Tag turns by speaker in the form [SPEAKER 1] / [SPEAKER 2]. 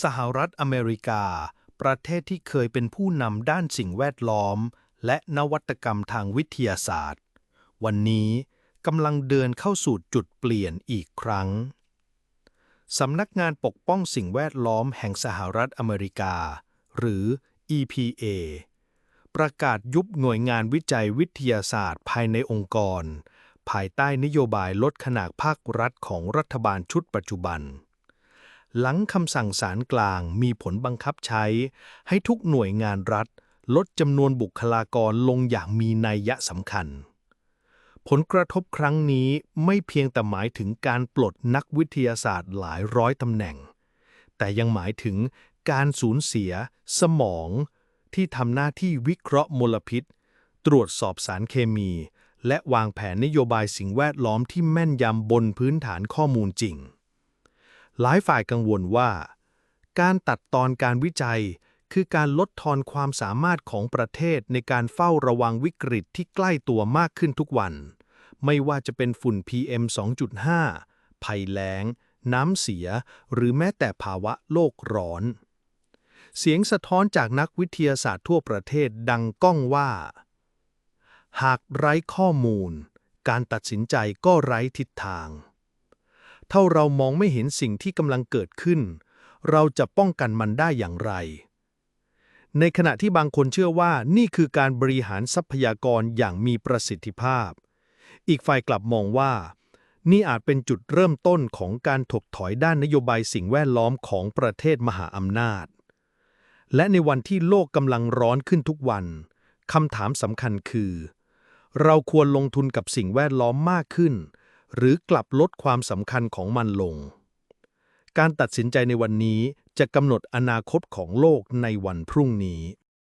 [SPEAKER 1] สหรัฐอเมริกา ประเทศที่เคยเป็นผู้นำด้านสิ่งแวดล้อม และนวัตกรรมทางวิทยาศาสตร์ วันนี้กำลังเดินเข้าสู่จุดเปลี่ยนอีกครั้ง สำนักงานปกป้องสิ่งแวดล้อมแห่งสหรัฐอเมริกา หรือ EPA ประกาศยุบหน่วยงานวิจัยวิทยาศาสตร์ภายในองค์กร ภายใต้นโยบายลดขนาดภาครัฐของรัฐบาลชุดปัจจุบัน หลังคำสั่งศาลกลางมีผลบังคับใช้ ให้ทุกหน่วยงานรัฐ ลดจำนวนบุคลากรลงอย่างมีนัยยะสำคัญ ผลกระทบครั้งนี้ไม่เพียงแต่หมายถึงการปลดนักวิทยาศาสตร์หลายร้อยตำแหน่ง แต่ยังหมายถึงการสูญเสีย สมอง ที่ทำหน้าที่วิเคราะห์มลพิษ ตรวจสอบสารเคมี และวางแผนนโยบายสิ่งแวดล้อมที่แม่นยำบนพื้นฐานข้อมูลจริง หลายฝ่ายกังวลว่า การตัดตอนการวิจัย คือการลดทอนความสามารถของประเทศในการเฝ้าระวังวิกฤตที่ใกล้ตัวมากขึ้นทุกวัน ไม่ว่าจะเป็นฝุ่น PM 2.5 ภัยแล้ง น้ำเสีย หรือแม้แต่ภาวะโลกร้อน เสียงสะท้อนจากนักวิทยาศาสตร์ทั่วประเทศดังก้องว่า หากไร้ข้อมูล การตัดสินใจก็ไร้ทิศทาง ถ้าเรามองไม่เห็นสิ่งที่กำลังเกิดขึ้น เราจะป้องกันมันได้อย่างไร ในขณะที่บางคนเชื่อว่านี่คือการบริหารทรัพยากรอย่างมีประสิทธิภาพ อีกฝ่ายกลับมองว่า นี่อาจเป็นจุดเริ่มต้นของการถกถอยด้านนโยบายสิ่งแวดล้อมของประเทศมหาอำนาจ และในวันที่โลกกำลังร้อนขึ้นทุกวันคำถามสำคัญคือ เราควรลงทุนกับสิ่งแวดล้อมมากขึ้น หรือกลับลดความสำคัญของมันลง การตัดสินใจในวันนี้จะกำหนดอนาคตของโลกในวันพรุ่งนี้